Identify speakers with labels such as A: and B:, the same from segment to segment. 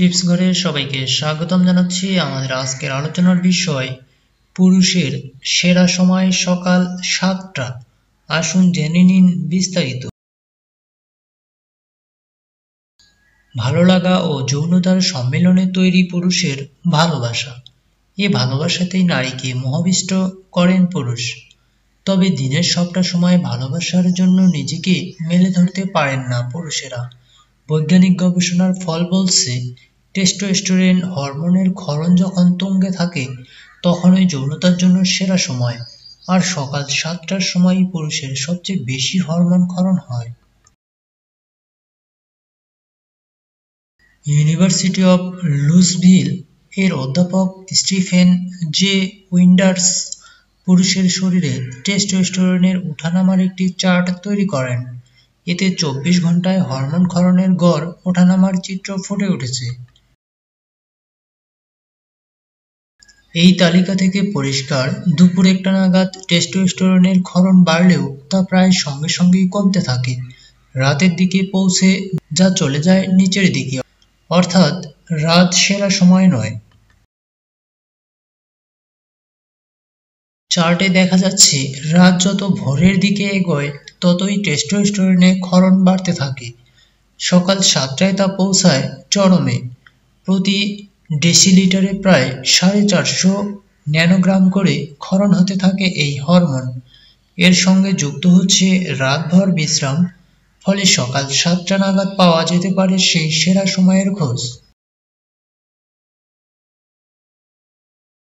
A: Tips ঘরে সবাইকে স্বাগতম জানাচ্ছি আমাদের আজকের আলোচনার বিষয়, পুরুষের সেরা সময় সকাল সাতটা। আসুন জেনে নিন বিস্তারিত। ভালো লাগা ও যৌনতার সম্মেলনে তৈরি পুরুষের ভালোবাসা। এ ভালোবাসাতেই নারীকে মোহাবিষ্ট করেন পুরুষ। তবে দিনের সবটা সময় ভালোবাসার জন্য নিজেকে মেলে ধরতে পারেন না পুরুষেরা। বৈজ্ঞানিক গবেষণার ফল বলছে টেস্টোস্টেরন হরমোনের ক্ষরণ যখন তুঙ্গে থাকে তখনই যৌনতার জন্য সেরা সময়। আর সকাল সাতটার সময়ই পুরুষের সবচেয়ে বেশি হরমোন ক্ষরণ হয়। ইউনিভার্সিটি অব লুসভিল এর অধ্যাপক স্টিফেন জে উইন্ডার্স পুরুষের শরীরে টেস্টোস্টেরনের উঠানামার একটি চার্ট তৈরি করেন। এতে চব্বিশ ঘন্টায় হরমোন ক্ষরণের গড় ওঠানামার চিত্র ফুটে উঠেছে। এই তালিকা থেকে পরিষ্কার, দুপুর একটা নাগাদ টেস্টোস্টেরনের ক্ষরণ বাড়লেও তা প্রায় সঙ্গে সঙ্গেই কমতে থাকে। রাতের দিকে পৌঁছে যা চলে যায় নিচের দিকে, অর্থাৎ রাত সেরা সময় নয়। চার্টে দেখা যাচ্ছে, রাত যত ভোরের দিকে এগোয়, ততই টেস্টোস্টেরনে ক্ষরণ বাড়তে থাকে। সকাল সাতটায় তা পৌঁছায় চরমে। প্রতি ডেসিলিটারে প্রায় সাড়ে চারশো ন্যানোগ্রাম করে ক্ষরণ হতে থাকে এই হরমোন। এর সঙ্গে যুক্ত হচ্ছে রাতভর বিশ্রাম, ফলে সকাল সাতটা নাগাদ পাওয়া যেতে পারে সেই সেরা সময়ের খোঁজ।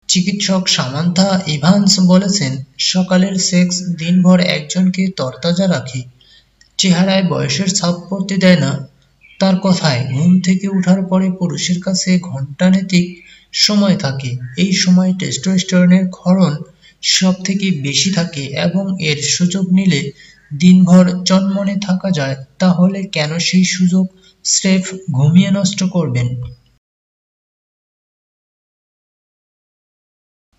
A: চিকিৎসক সামান্থা ইভান্স বলেছেন, সকালের সেক্স দিনভর একজনকে তরতাজা রাখে। চেহারায় বয়সের ছাপ পড়তে দেয় না তার কথায় ঘুম থেকে উঠার পরে পুরুষের কাছে ঘণ্টানেতিক সময় থাকে। এই সময় টেস্টোস্টেরনের ক্ষরণ সব থেকে বেশি থাকে এবং এর সুযোগ নিলে দিনভর চনমনে থাকা যায়। তাহলে কেন সেই সুযোগ? স্রেফ ঘুমিয়ে নষ্ট করবেন।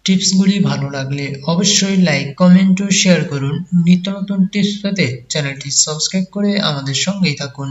A: টিপসগুলি ভালো লাগলে অবশ্যই লাইক, কমেন্ট ও শেয়ার করুন। নিত্য নতুন টিপস পেতে চ্যানেলটি সাবস্ক্রাইব করে আমাদের সঙ্গেই থাকুন।